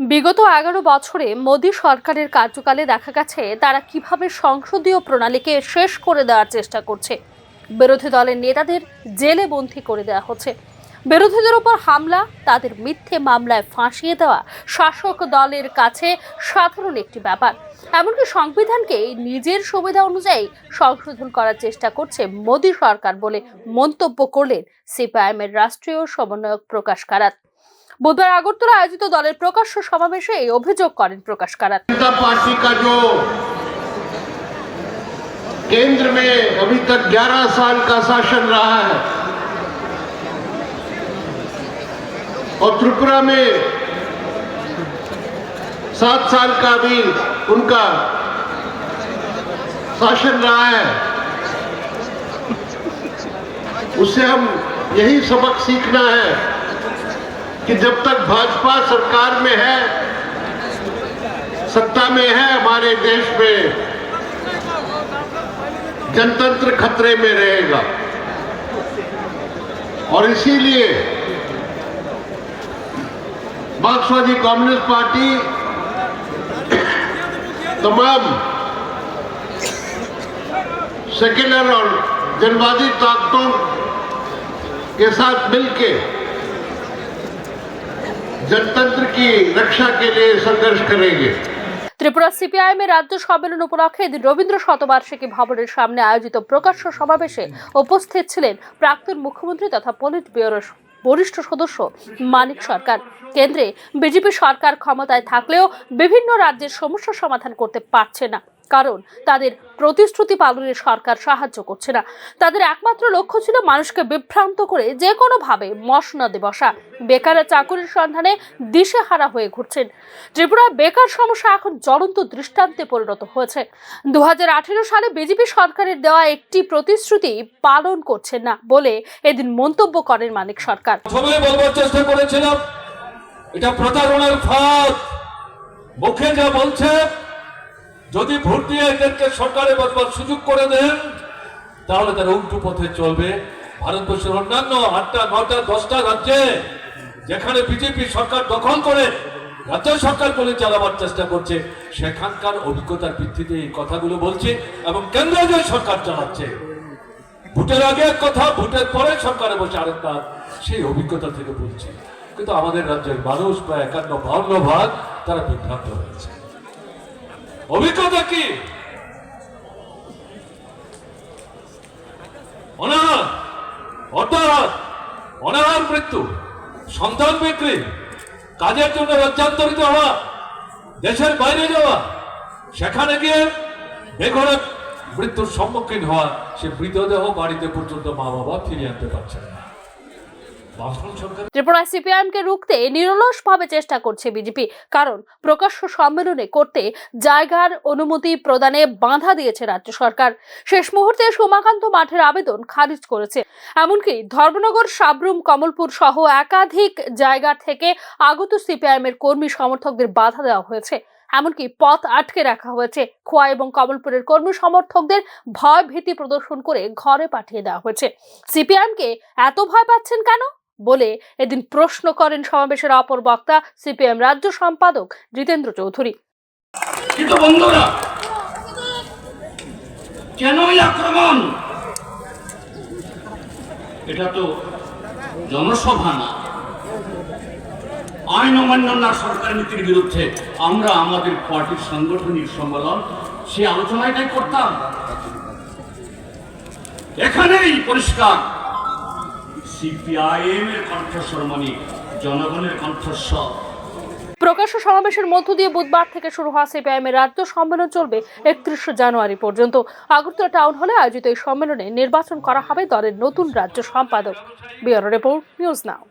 বিগত এগারো বছরে মোদী সরকারের কার্যকালে দেখা গেছে তারা কীভাবে সংসদীয় প্রণালীকে শেষ করে দেওয়ার চেষ্টা করছে। বিরোধী দলের নেতাদের জেলে বন্দী করে দেওয়া হচ্ছে। বিরোধীদের ওপর হামলা, তাদের মিথ্যে মামলায় ফাঁসিয়ে দেওয়া শাসক দলের কাছে সাধারণ একটি ব্যাপার। এমনকি সংবিধানকে নিজের সুবিধা অনুযায়ী সংশোধন করার চেষ্টা করছে মোদী সরকার বলে মন্তব্য করলেন সিপিআইএমের রাষ্ট্রীয় সমন্বয়ক প্রকাশ কারাত। বুধবার আগরতলা আয়োজিত দলের প্রকাশ্য সমাবেশে এই অভিযোগ করেন প্রকাশ কারাত जनता पार्टी का जो केंद्र में अभी तक 11 साल का शासन रहा है और त्रिपुरा में सात साल का भी उनका शासन रहा है उससे हम यही सबक सीखना है कि जब तक भाजपा सरकार में है, सत्ता में है हमारे देश में, जनतंत्र खतरे में रहेगा। और इसीलिए मार्क्सवादी कम्युनिस्ट पार्टी तमाम सेक्युलर और जनवादी ताकतों के साथ मिलकर जनतंत्र की रक्षा के लिए संघर्ष करेंगे ত্রিপুরা সিপিআইএম এর রাজ্য সম্মেলন উপলক্ষে এদিন রবীন্দ্র শতবার্ষিকী ভবনের সামনে আয়োজিত প্রকাশ্য সমাবেশে উপস্থিত ছিলেন প্রাক্তন মুখ্যমন্ত্রী তথা পলিট ব্যুরোর বরিষ্ঠ সদস্য মানিক সরকার কেন্দ্রে বিজেপি সরকার ক্ষমতায় থাকলেও বিভিন্ন রাজ্যের সমস্যা সমাধান করতে পারছে না কারণ তাদের প্রতিশ্রুতি পালনে সরকার সাহায্য করছে না। তাদের একমাত্র লক্ষ্য ছিল মানুষকে বিভ্রান্ত করে যে কোনোভাবে মসনদে বসা। বেকারের চাকুরির সন্ধানে দিশেহারা হয়ে ঘুরছেন। ত্রিপুরার বেকার সমস্যা এখন জ্বলন্ত দৃষ্টান্তে পরিণত হয়েছে। দু হাজার আঠেরো সালে বিজেপি সরকারের দেওয়া একটি প্রতিশ্রুতি পালন করছেন না বলে এদিন মন্তব্য করেন মানিক সরকার। এটা প্রতারণার ফাঁদ। মুখে যা বলছে যদি ভোট দিয়ে এদেরকে সরকারে বসবার সুযোগ করে দেন, তাহলে তারা উল্টো পথে চলবে। ভারতবর্ষের অন্যান্য আটটা, নটা, দশটা রাজ্যে যেখানে বিজেপি সরকার দখল করে, রাজ্য সরকার বলে চালাবার চেষ্টা করছে, সেখানকার অভিজ্ঞতার ভিত্তিতে এই কথাগুলো বলছে এবং কেন্দ্র যে সরকার চালাচ্ছে। ভোটের আগে এক কথা, ভোটের পরে সরকারে বসে আরেক কাজ সেই অভিজ্ঞতা থেকে বলছে। কিন্তু আমাদের রাজ্যের মানুষ প্রায় একান্ন, বাউন্ন ভাগ তারা বিভ্রান্ত হয়েছে। অভিজ্ঞতা কি? অনাহার অর্থাৎ অনাহার মৃত্যু, সন্তান বিক্রি, কাজের জন্য রাজ্যান্তরিত হওয়া, দেশের বাইরে যাওয়া, সেখানে গিয়ে বেঘরে মৃত্যুর সম্মুখীন হওয়া, সে মৃতদেহ বাড়িতে পর্যন্ত মা বাবা ফিরিয়ে আনতে পারছেন না। ত্রিপুরা সিপিআইএম কে রুখতে নিরলসভাবে চেষ্টা করছে বিজেপি, কারণ প্রকাশ্য সম্মেলনে করতে জায়গার অনুমতি প্রদানে বাধা দিয়েছে রাজ্য সরকার। শেষ মুহূর্তে সোমাকান্ত মাঠের আবেদন খারিজ করেছে। এমনকি ধর্মনগর, সাবরুম, কমলপুর সহ একাধিক জায়গা থেকে আগত সিপিআইএম এর কর্মী সমর্থকদের বাধা দেওয়া হয়েছে। এমনকি পথ আটকে রাখা হয়েছে। খোয়া এবং কমলপুরের কর্মী সমর্থকদের ভয় ভীতি প্রদর্শন করে ঘরে পাঠিয়ে দেওয়া হয়েছে। সিপিআইএম কে এত ভয় পাচ্ছেন কেন? বলে এদিন প্রশ্ন করেন সমাবেশের অপর বক্তা, সিপিএম রাজ্য সম্পাদক জিতেন্দ্র চৌধুরী। কিন্তু বন্ধুরা, কেন আক্রমণ? এটা তো জনসভা না। আইন অমান্য না সরকার নীতির বিরুদ্ধে আমরা আমাদের পার্টির সাংগঠনিক সম্মেলন, সে আলোচনাটাই করতাম। এখানেই পরিষ্কার। সিপিআইএম কণ্ঠস্বর মানে জনগণের কণ্ঠস্বর। প্রকাশ্য সমাবেশের মধ্য দিয়ে বুধবার থেকে শুরু হওয়া সিপিআইএম এর রাজ্য সম্মেলন চলবে একত্রিশে জানুয়ারি পর্যন্ত। আগরতলা টাউন হলে আয়োজিত এই সম্মেলনে নির্বাচন করা হবে দলের নতুন রাজ্য সম্পাদক। বিয়ার রিপোর্ট, নিউজ নাও।